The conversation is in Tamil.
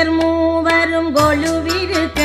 நேர் மூவரும் கொலுவிருக்க